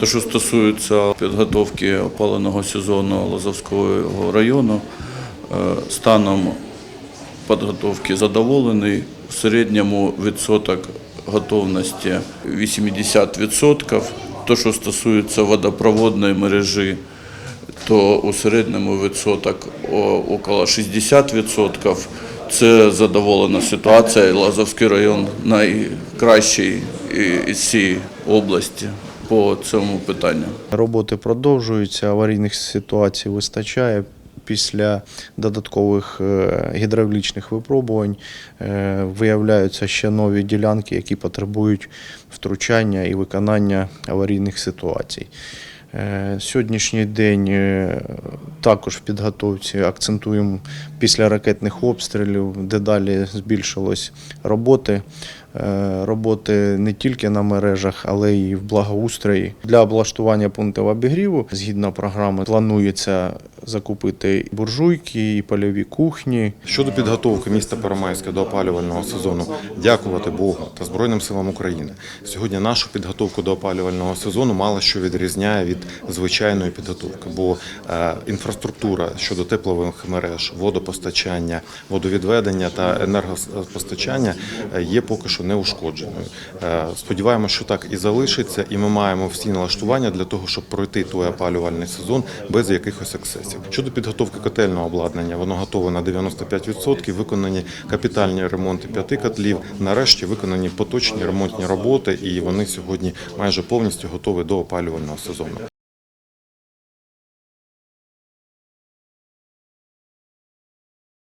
Те, що стосується підготовки опаленого сезону Лазовського району, е, станом підготовки задоволений. В середньому відсоток готовності 80%. Те, що стосується водопроводної мережі, то у середньому відсоток около 60%. Це задоволена ситуація. Лазовський район найкращий із цієї області по цьому питанню. Роботи продовжуються, аварійних ситуацій вистачає. Після додаткових е, гідравлічних випробувань е, виявляються ще нові ділянки, які потребують втручання і виконання аварійних ситуацій. Е, Сьогоднішній день також в підготовці акцентуємо після ракетних обстрілів, дедалі збільшилось роботи. Е, Роботи не тільки на мережах, але й в благоустрої. Для облаштування пунктів обігріву згідно програми планується закупити буржуйки, і польові кухні, Щодо підготовки міста Первомайська до опалювального сезону, дякувати Богу та Збройним силам України. Сьогодні нашу підготовку до опалювального сезону мало що відрізняє від звичайної підготовки, бо е, інфраструктура щодо теплових мереж, водопостачання, водовідведення та енергопостачання е, є поки що неушкодженою. Е, Сподіваємося, що так і залишиться, і ми маємо всі налаштування для того, щоб пройти той опалювальний сезон без якихось ексцесів. Щодо підготовки котельного обладнання, воно готове на 95%, виконані капітальні ремонти п'яти котлів. Нарешті виконані поточні ремонтні роботи, і вони сьогодні майже повністю готові до опалювального сезону.